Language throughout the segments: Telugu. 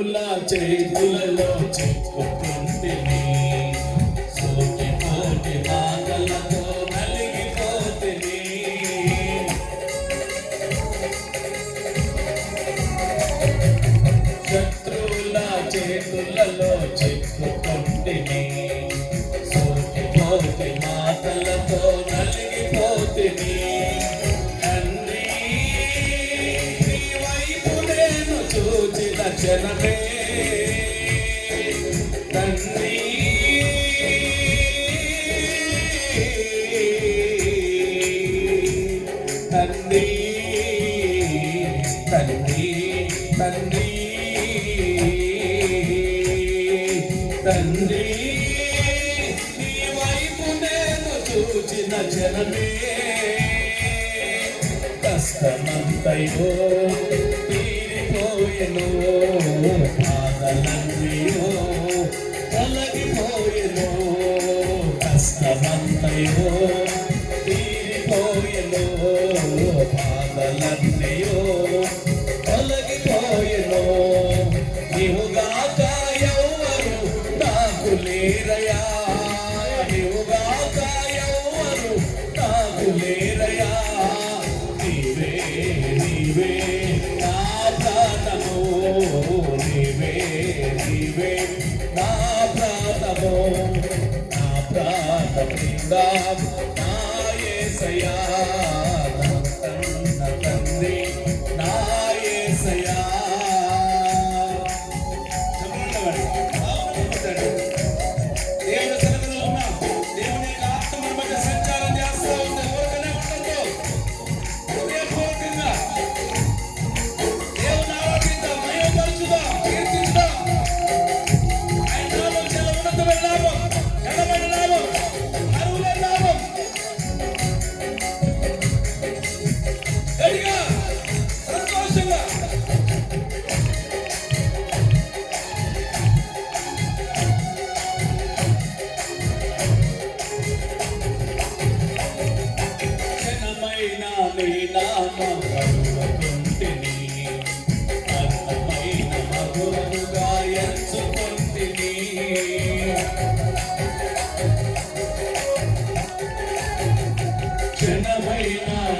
దేవుళ్ళ చేతులలో చెప్పుకుంటే తండ్రి నీ వైపు నేను చూచిన జనమే. కష్టమంతయో తీరిపోయెను బాధలన్నయో తొలగిపోయెను. కష్టమంతయో తీరిపోయెను బాధలన్నయో నా ప్రాణ బృందాము నాయసయా తన్న తండ్రి నాయసయా చెప్పండి and I'm waiting on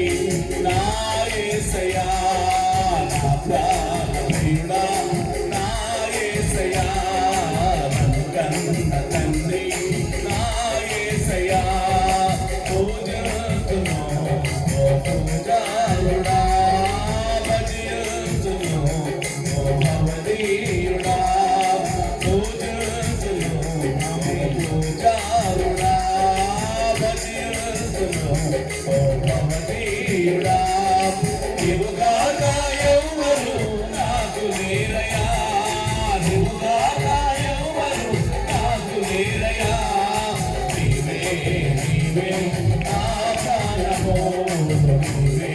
You.